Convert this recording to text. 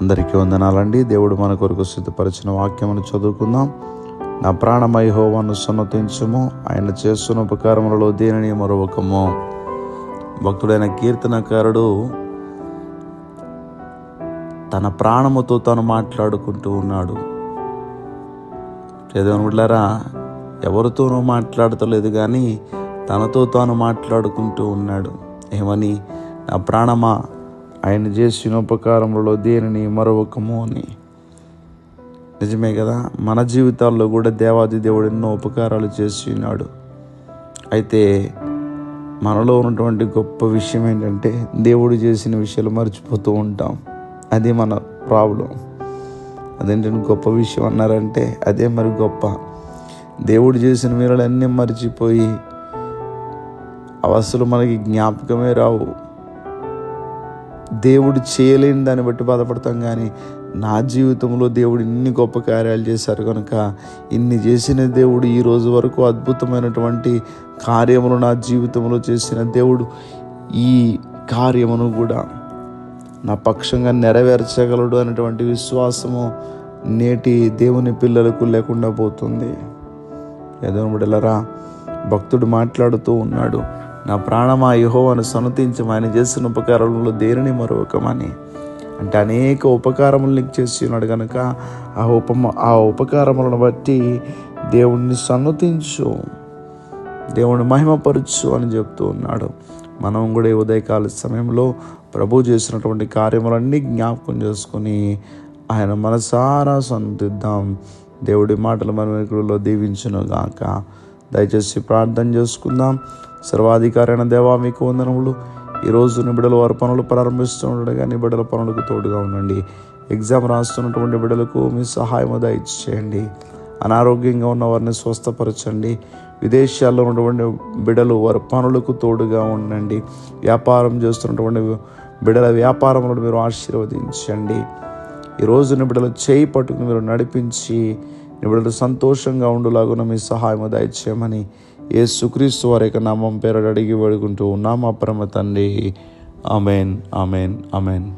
అందరికీ వందనాలండి. దేవుడు మన కొరకు సిద్ధపరిచిన వాక్యమును చదువుకుందాం. నా ప్రాణమై హోవాను సన్నతించుము. ఆయన చేస్తున్న ఉపకారములలో దేనిని మరొకము భక్తుడైన కీర్తనకారుడు తన ప్రాణముతో తను మాట్లాడుకుంటూ ఉన్నాడు. చదవనులారా ఎవరితోనూ మాట్లాడతలేదు కానీ తనతో తాను మాట్లాడుకుంటూ ఉన్నాడు. ఏమని? నా ప్రాణమా? ఆయన చేసిన ఉపకారములలో దేనిని మరొకము అని. నిజమే కదా మన జీవితాల్లో కూడా దేవాది దేవుడు ఎన్నో ఉపకారాలు చేసి ఉన్నాడు అయితే మనలో ఉన్నటువంటి గొప్ప విషయం ఏంటంటే దేవుడు చేసిన విషయాలు మర్చిపోతూ ఉంటాం. అది మన ప్రాబ్లం. అదేంటంటే గొప్ప విషయం అన్నారంటే అదే మరి గొప్ప. దేవుడు చేసిన మీరలన్నీ మర్చిపోయి అవసరం మనకి జ్ఞాపకమే రావు. దేవుడు చేయలేని దాన్ని బట్టి బాధపడతాం కానీ నా జీవితంలో దేవుడు ఇన్ని గొప్ప కార్యాలు చేశారు కనుక ఇన్ని చేసిన దేవుడు ఈ రోజు వరకు అద్భుతమైనటువంటి కార్యములు నా జీవితంలో చేసిన దేవుడు ఈ కార్యమును కూడా నా పక్షంగా నెరవేర్చగలడు అనేటువంటి విశ్వాసము నేటి దేవుని పిల్లలకు లేకుండా పోతుంది. ఏదో బిడ్డలరా భక్తుడు మాట్లాడుతూ ఉన్నాడు. నా ప్రాణమా యహోవాను సొనతించమని ఆయన చేసిన ఉపకారంలో దేనిని మరొకమని అంటే అనేక ఉపకారములు నీకు చేసి ఉన్నాడు కనుక ఆ ఉపమ ఆ ఉపకారములను బట్టి దేవుణ్ణి సన్నతించు దేవుని మహిమపరచు అని చెప్తూ ఉన్నాడు. మనం కూడా ఈ ఉదయకాల సమయంలో ప్రభు చేసినటువంటి కార్యములన్నీ జ్ఞాపకం చేసుకొని ఆయన మనసారా సన్నతిద్దాం దేవుడి మాటలు మన వెనుకలో దీవించునుగాక. గాక దయచేసి ప్రార్థన చేసుకుందాం. సర్వాధికారైన దేవా మీకు వందనములు. ఈరోజు నిబిడల బిడ్డలు వారి పనులు ప్రారంభిస్తుండగా నిబిడల పనులకు తోడుగా ఉండండి. ఎగ్జామ్ రాస్తున్నటువంటి బిడ్డలకు మీ సహాయం దయచేయండి. అనారోగ్యంగా ఉన్న వారిని స్వస్థపరచండి. విదేశాల్లో ఉన్నటువంటి బిడలు వారి పనులకు తోడుగా ఉండండి. వ్యాపారం చేస్తున్నటువంటి బిడల వ్యాపారంలో మీరు ఆశీర్వదించండి. ఈరోజు నిబిడలు చేయి పట్టుకుని మీరు నడిపించి ఎవరు సంతోషంగా ఉండులాగున మీ సహాయము దయచేయమని ఏ సుక్రీస్తు వారి యొక్క నామం పేరు అడిగి వేడుకుంటూ ఉన్నాం. అప్రమ తండ్రి. Amen amen amen